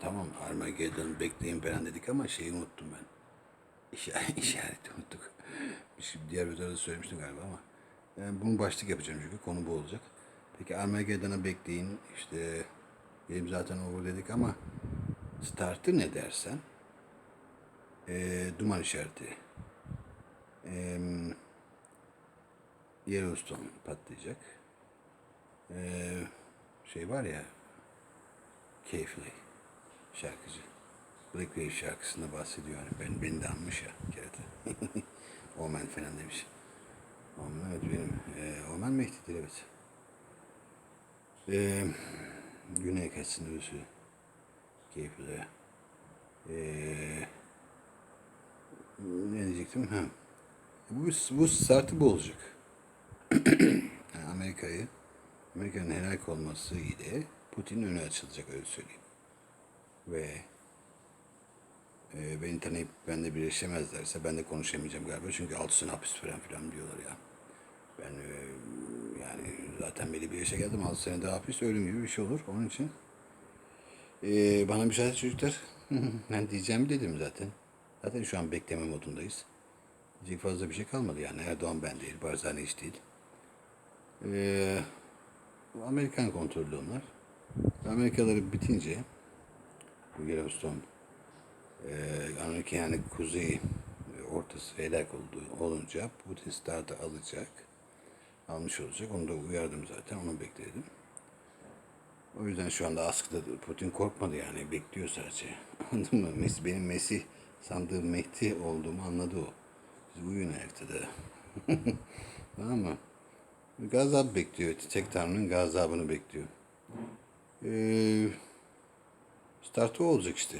tamam Armageddon bekleyin falan dedik ama şeyi unuttum ben. İşaret, işareti unuttuk. Şey, diğer videoda söylemiştim galiba ama. Yani bunu başlık yapacağım çünkü konu bu olacak. Peki Armageddon'a bekleyin. İşte benim zaten over dedik ama startı ne dersen eee, duman işareti. Eee Yellowstone patlayacak. Eee, şey var ya Keyfli şarkıcı. Black Wave şarkısında bahsediyor. Yani ben, beni de anmış ya kerata. Omen falan demiş. Omen evet benim. Ee, Omen Mehdi'dir evet. Ee, Güney kaçsın öbürsü. Keyifli. Ee, ne diyecektim? Ha. Bu, bu startı bu olacak. Amerika'yı Amerika'nın helak olması ile Putin'in önü açılacak öyle söyleyeyim. Ve e, beni tanıyıp benimle birleşemezlerse ben de konuşamayacağım galiba. Çünkü altı sene hapis falan filan diyorlar ya. Ben e, yani zaten belli bir yaşa geldim. Altı sene daha hapis ölüm gibi bir şey olur. Onun için e, bana müsaade çocuklar. ben diyeceğimi dedim zaten. Zaten şu an bekleme modundayız. Diyecek fazla bir şey kalmadı yani. Erdoğan ben değil, Barzani hiç değil. Ee, Amerikan kontrollü onlar. Amerikaları bitince Yellowstone e, Amerika yani kuzey e, ortası helak olduğu olunca Putin startı alacak. Almış olacak. Onu da uyardım zaten. Onu bekledim. O yüzden şu anda askıda Putin korkmadı yani. Bekliyor sadece. Anladın mı? Mesih, benim Mesih sandığım Mehdi olduğumu anladı o. Siz uyuyun ayakta da. tamam mı? Gazap bekliyor. Tek Tanrı'nın gazabını bekliyor. Ee, startı olacak işte.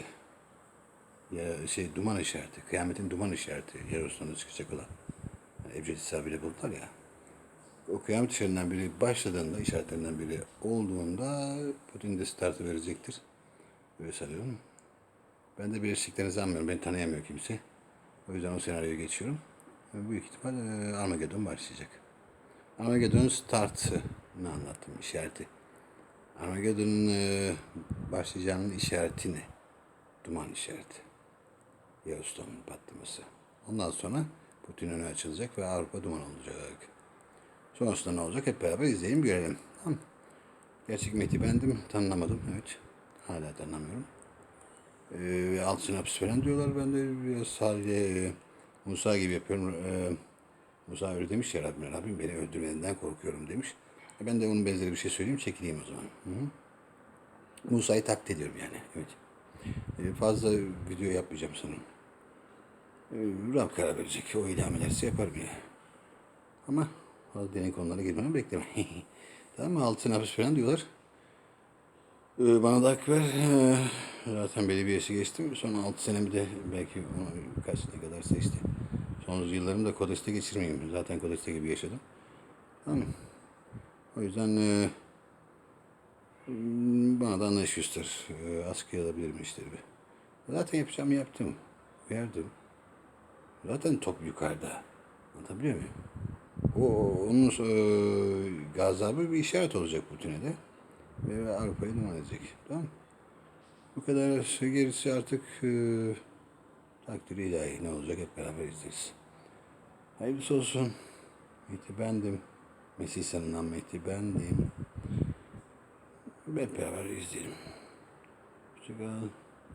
Ya şey duman işareti. Kıyametin duman işareti. Yellowstone'da çıkacak olan. Yani Ebced İsa buldular ya. O kıyamet işaretinden biri başladığında, işaretlerinden biri olduğunda Putin de startı verecektir. Öyle sanıyorum. Ben de birleştiklerini sanmıyorum. Beni tanıyamıyor kimse. O yüzden o senaryoya geçiyorum. Büyük ihtimal e, Armageddon başlayacak. Armageddon'un startını anlattım, işareti. Armageddon'un e, başlayacağının işareti ne? Duman işareti. Yellowstone'un patlaması. Ondan sonra Putin önü açılacak ve Avrupa duman olacak. Sonrasında ne olacak hep beraber izleyelim görelim. Tamam. Gerçek Mehdi bendim. Tanınamadım. Evet. Hala tanımıyorum. Ee, altın hapis falan diyorlar. Ben de biraz sadece e, Musa gibi yapıyorum. Ee, Musa öyle demiş ya Rabbim, Rabbim beni öldürmeden korkuyorum demiş. Ben de onun benzeri bir şey söyleyeyim çekileyim o zaman. Hı -hı. Musa'yı taklit ediyorum yani. Evet. Ee, fazla video yapmayacağım sanırım. Ee, Rab karar verecek. O ilham ederse yapar bile. Ama fazla derin konulara girmemi bekleme. tamam mı? Altın hapis falan diyorlar. Ee, bana da hak ver. Ee, zaten belli bir yaşı geçtim. Son 6 senemi de belki onu kaç ne kadar seçti. Son yıllarımı da Kodes'te geçirmeyeyim. Zaten Kodes'te gibi yaşadım. Tamam? O yüzden e, bana da anlayış göster. E, askıya alabilirim işlerimi. Zaten yapacağımı yaptım. Verdim. Zaten top yukarıda. Anlatabiliyor muyum? O, onun e, gazabı bir işaret olacak Putin'e de. Ve Avrupa'yı duman edecek. Tamam? Bu kadar gerisi artık e, takdiri ilahi ne olacak hep beraber izleriz. Hayırlısı olsun. Mehdi bendim. Mesih sanılan Mehdi bendim. Hep beraber izleyelim. Hoşçakal.